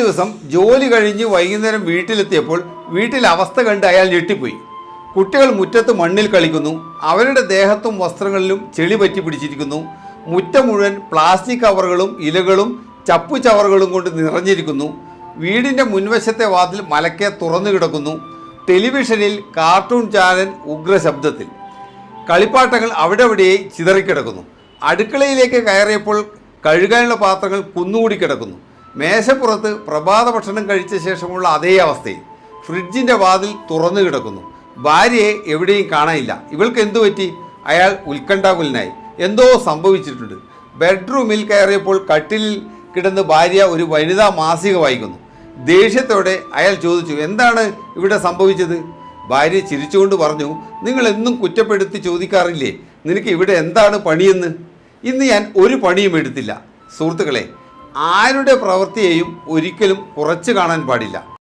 ദിവസം ജോലി കഴിഞ്ഞ് വൈകുന്നേരം വീട്ടിലെത്തിയപ്പോൾ വീട്ടിലെ അവസ്ഥ കണ്ട് അയാൾ ഞെട്ടിപ്പോയി. കുട്ടികൾ മുറ്റത്ത് മണ്ണിൽ കളിക്കുന്നു അവരുടെ ദേഹത്തും വസ്ത്രങ്ങളിലും ചെളി പറ്റി പിടിച്ചിരിക്കുന്നു മുറ്റം മുഴുവൻ പ്ലാസ്റ്റിക് കവറുകളും ഇലകളും ചപ്പു ചവറുകളും കൊണ്ട് നിറഞ്ഞിരിക്കുന്നു വീടിന്റെ മുൻവശത്തെ വാതിൽ മലക്കെ തുറന്നു കിടക്കുന്നു ടെലിവിഷനിൽ കാർട്ടൂൺ ചാനൽ ഉഗ്രശബ്ദത്തിൽ കളിപ്പാട്ടങ്ങൾ അവിടെ അവിടെ ചിതറിക്കിടക്കുന്നു. അടുക്കളയിലേക്ക് കയറിയപ്പോൾ കഴുകാനുള്ള പാത്രങ്ങൾ കുന്നുകൂടി കിടക്കുന്നു. മേശപ്പുറത്ത് പ്രഭാത ഭക്ഷണം കഴിച്ച ശേഷമുള്ള അതേ അവസ്ഥയിൽ ഫ്രിഡ്ജിന്റെ വാതിൽ തുറന്നു കിടക്കുന്നു. ഭാര്യയെ എവിടെയും കാണാനില്ല. ഇവൾക്ക് എന്തു പറ്റി? അയാൾ ഉത്കണ്ഠാകുലനായി. എന്തോ സംഭവിച്ചിട്ടുണ്ട്. ബെഡ്റൂമിൽ കയറിയപ്പോൾ കട്ടിലിൽ കിടന്ന് ഭാര്യ ഒരു വനിതാ മാസിക വായിക്കുന്നു. ദേഷ്യത്തോടെ അയാൾ ചോദിച്ചു എന്താണ് ഇവിടെ സംഭവിച്ചത്? ഭാര്യ ചിരിച്ചുകൊണ്ട് പറഞ്ഞു നിങ്ങൾ എന്നും കുറ്റപ്പെടുത്തി ചോദിക്കാറില്ലേ? നിനക്ക് ഇവിടെ എന്താണ് പണിയെന്ന്? ഇന്ന് ഞാൻ ഒരു പണിയും എടുത്തില്ല. സുഹൃത്തുക്കളെ ആരുടെ പ്രവൃത്തിയെയും ഒരിക്കലും കുറച്ച് കാണാൻ പാടില്ല.